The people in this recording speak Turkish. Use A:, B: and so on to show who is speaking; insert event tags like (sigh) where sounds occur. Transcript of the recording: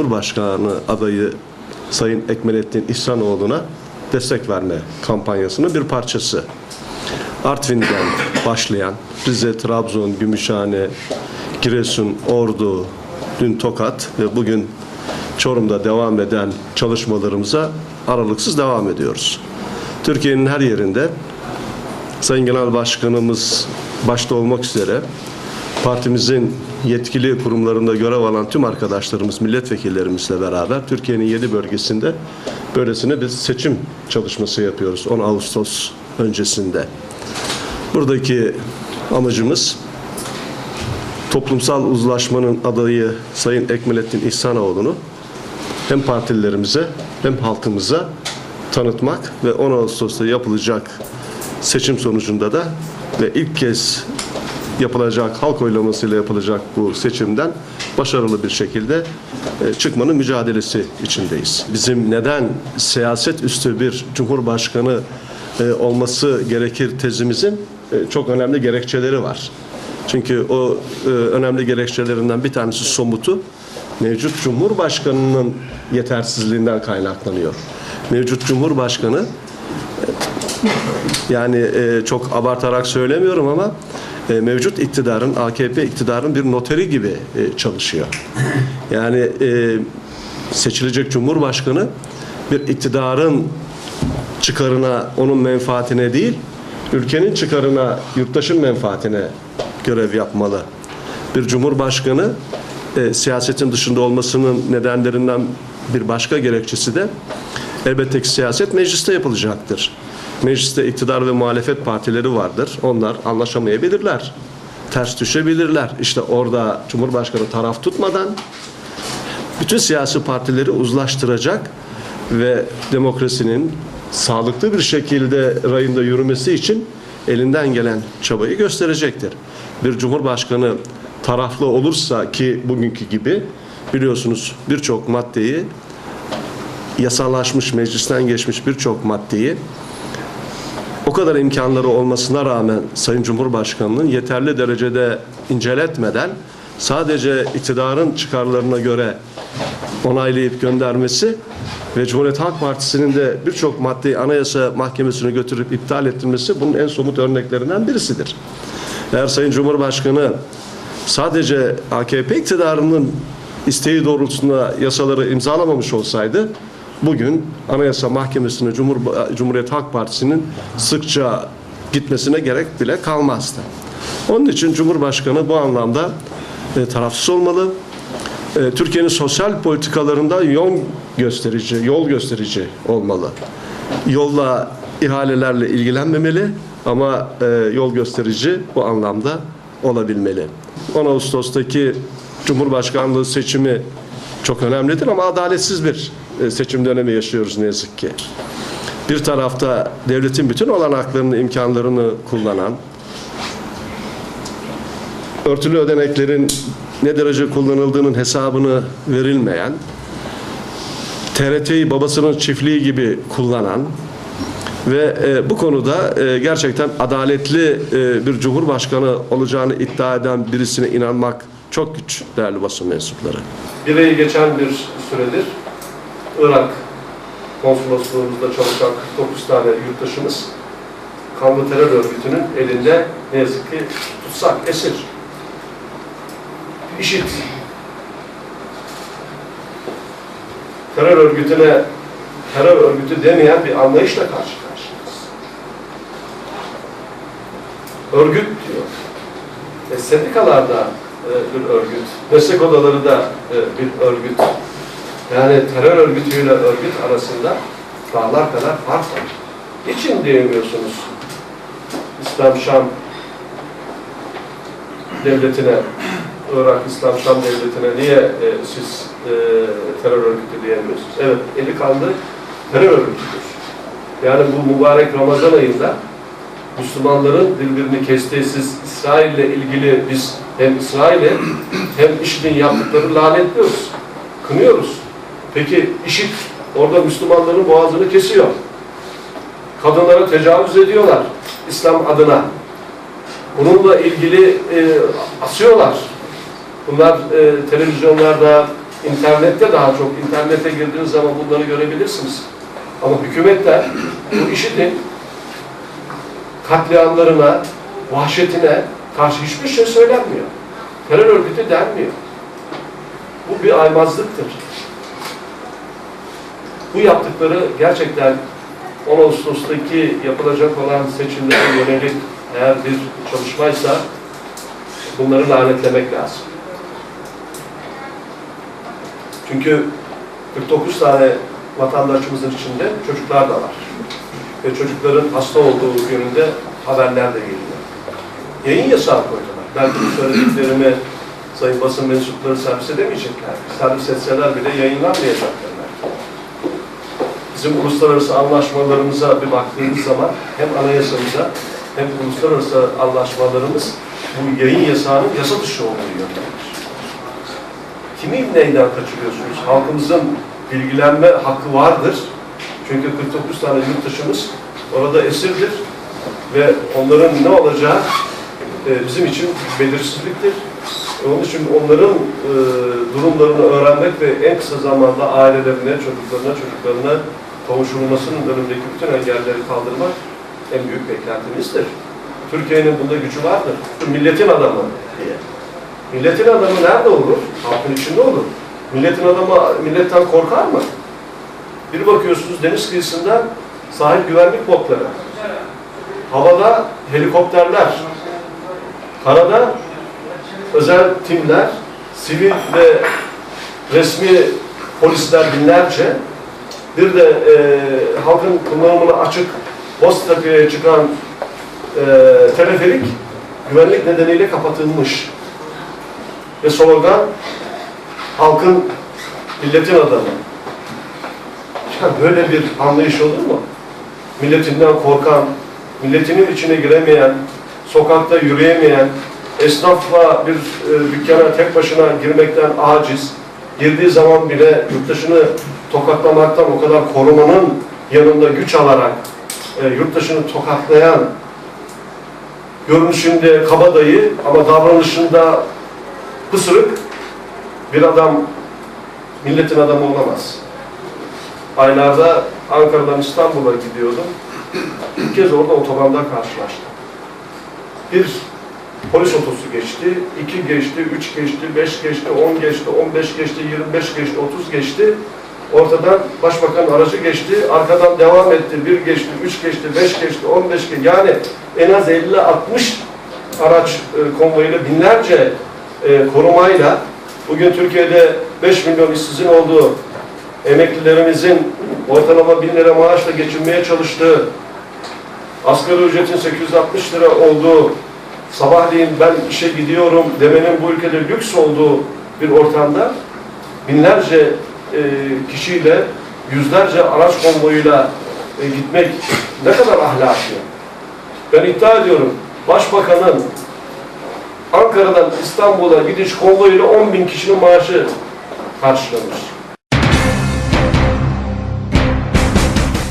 A: Cumhurbaşkanı adayı Sayın Ekmelettin İhsanoğlu'na destek verme kampanyasının bir parçası. Artvin'den (laughs) başlayan Rize, Trabzon, Gümüşhane, Giresun, Ordu, dün Tokat ve bugün Çorum'da devam eden çalışmalarımıza aralıksız devam ediyoruz. Türkiye'nin her yerinde Sayın Genel Başkanımız başta olmak üzere partimizin yetkili kurumlarında görev alan tüm arkadaşlarımız, milletvekillerimizle beraber Türkiye'nin yedi bölgesinde böylesine bir seçim çalışması yapıyoruz 10 Ağustos öncesinde. Buradaki amacımız toplumsal uzlaşmanın adayı Sayın Ekmelettin İhsanoğlu'nu hem partililerimize hem halkımıza tanıtmak ve 10 Ağustos'ta yapılacak seçim sonucunda da ve ilk kez yapılacak halk oylamasıyla yapılacak bu seçimden başarılı bir şekilde e, çıkmanın mücadelesi içindeyiz. Bizim neden siyaset üstü bir cumhurbaşkanı e, olması gerekir tezimizin e, çok önemli gerekçeleri var. Çünkü o önemli gerekçelerinden bir tanesi somutu mevcut cumhurbaşkanının yetersizliğinden kaynaklanıyor. Mevcut cumhurbaşkanı yani e, çok abartarak söylemiyorum ama e, mevcut iktidarın, AKP iktidarın bir noteri gibi e, çalışıyor. Yani e, seçilecek cumhurbaşkanı bir iktidarın çıkarına, onun menfaatine değil, ülkenin çıkarına, yurttaşın menfaatine görev yapmalı. Bir cumhurbaşkanı e, siyasetin dışında olmasının nedenlerinden bir başka gerekçesi de elbette ki siyaset mecliste yapılacaktır. Mecliste iktidar ve muhalefet partileri vardır. Onlar anlaşamayabilirler. Ters düşebilirler. İşte orada Cumhurbaşkanı taraf tutmadan bütün siyasi partileri uzlaştıracak ve demokrasinin sağlıklı bir şekilde rayında yürümesi için elinden gelen çabayı gösterecektir. Bir cumhurbaşkanı taraflı olursa ki bugünkü gibi biliyorsunuz birçok maddeyi yasallaşmış, meclisten geçmiş birçok maddeyi o kadar imkanları olmasına rağmen Sayın Cumhurbaşkanı'nın yeterli derecede inceletmeden sadece iktidarın çıkarlarına göre onaylayıp göndermesi ve Cumhuriyet Halk Partisi'nin de birçok maddeyi Anayasa Mahkemesi'ne götürüp iptal ettirmesi bunun en somut örneklerinden birisidir. Eğer Sayın Cumhurbaşkanı sadece AKP iktidarının isteği doğrultusunda yasaları imzalamamış olsaydı bugün Anayasa Mahkemesi'ne Cumhur, Cumhuriyet Halk Partisi'nin sıkça gitmesine gerek bile kalmazdı. Onun için Cumhurbaşkanı bu anlamda e, tarafsız olmalı. E, Türkiye'nin sosyal politikalarında yol gösterici, yol gösterici olmalı. Yolla, ihalelerle ilgilenmemeli ama e, yol gösterici bu anlamda olabilmeli. 10 Ağustos'taki Cumhurbaşkanlığı seçimi çok önemlidir ama adaletsiz bir seçim dönemi yaşıyoruz ne yazık ki. Bir tarafta devletin bütün olanaklarını, imkanlarını kullanan, örtülü ödeneklerin ne derece kullanıldığının hesabını verilmeyen, TRT'yi babasının çiftliği gibi kullanan ve e, bu konuda e, gerçekten adaletli e, bir cumhurbaşkanı olacağını iddia eden birisine inanmak çok güç değerli basın mensupları. Bir geçen bir süredir Irak konsolosluğumuzda çalışan 49 tane yurttaşımız kanlı terör örgütünün elinde ne yazık ki tutsak, esir. IŞİD terör örgütüne terör örgütü demeyen bir anlayışla karşı karşıyayız. Örgüt diyor. E, sendikalarda e, bir örgüt, meslek odaları da e, bir örgüt. Yani terör örgütüyle örgüt arasında dağlar kadar fark var. Niçin diyemiyorsunuz İslam Şam devletine, Irak İslam Şam devletine niye e, siz e, terör örgütü diyemiyorsunuz? Evet, eli kanlı terör örgütüdür. Yani bu mübarek Ramazan ayında Müslümanların birbirini kestiği siz İsrail'le ilgili biz hem İsrail'e hem IŞİD'in yaptıkları lanetliyoruz. Kınıyoruz. Peki IŞİD orada Müslümanların boğazını kesiyor. Kadınlara tecavüz ediyorlar İslam adına. Bununla ilgili e, asıyorlar. Bunlar e, televizyonlarda, internette daha çok, internete girdiğiniz zaman bunları görebilirsiniz. Ama hükümetler bu işitin katliamlarına, vahşetine karşı hiçbir şey söylenmiyor. Terör örgütü denmiyor. Bu bir aymazlıktır. Bu yaptıkları gerçekten 10 Ağustos'taki yapılacak olan seçimlere yönelik eğer bir çalışmaysa bunları lanetlemek lazım. Çünkü 49 tane vatandaşımızın içinde çocuklar da var. Ve çocukların hasta olduğu yönünde haberler de geliyor. Yayın yasağı koydular. Belki söylediklerimi sayın basın mensupları servis edemeyecekler. Servis etseler bile yayınlanmayacaklar. Bizim uluslararası anlaşmalarımıza bir baktığımız zaman hem anayasamıza hem uluslararası anlaşmalarımız bu yayın yasağının yasa dışı olduğu yönündedir. Kimi neyden kaçırıyorsunuz? Halkımızın bilgilenme hakkı vardır. Çünkü 49 tane yurttaşımız orada esirdir ve onların ne olacağı e, bizim için belirsizliktir. E, Onun için onların e, durumlarını öğrenmek ve en kısa zamanda ailelerine, çocuklarına, çocuklarına kavuşulmasının önündeki bütün engelleri kaldırmak en büyük beklentimizdir. Türkiye'nin bunda gücü vardır. Milletin adamı diye. Milletin adamı nerede olur? Halkın içinde olur. Milletin adamı milletten korkar mı? Bir bakıyorsunuz deniz kıyısında sahil güvenlik botları. Havada helikopterler. Karada özel timler, sivil ve resmi polisler binlerce. Bir de e, halkın kullanımına açık Boztepe'ye çıkan e, teleferik güvenlik nedeniyle kapatılmış. Ve slogan halkın milletin adamı. Ya böyle bir anlayış olur mu? Milletinden korkan, milletinin içine giremeyen, sokakta yürüyemeyen, esnafla bir e, dükkana tek başına girmekten aciz, girdiği zaman bile yurttaşını tokatlamaktan o kadar korumanın yanında güç alarak e, yurttaşını tokatlayan görünüşünde kabadayı ama davranışında pısırık bir adam milletin adamı olamaz. Aylarda Ankara'dan İstanbul'a gidiyordum. Bir kez orada otobanda karşılaştım. Bir polis otosu geçti, iki geçti, üç geçti, beş geçti, on geçti, on beş geçti, yirmi beş geçti, otuz geçti. Ortadan başbakan aracı geçti, arkadan devam etti, bir geçti, üç geçti, beş geçti, on beş geçti. Yani en az 50-60 araç e, konvoyuyla binlerce e, korumayla bugün Türkiye'de 5 milyon işsizin olduğu, emeklilerimizin ortalama 1000 lira maaşla geçinmeye çalıştığı, asgari ücretin 860 lira olduğu, sabahleyin ben işe gidiyorum demenin bu ülkede lüks olduğu bir ortamda binlerce e, kişiyle, yüzlerce araç konvoyuyla e, gitmek ne kadar ahlaki. Ben iddia ediyorum, Başbakanın Ankara'dan İstanbul'a gidiş konvoyuyla 10 bin kişinin maaşı karşılanır.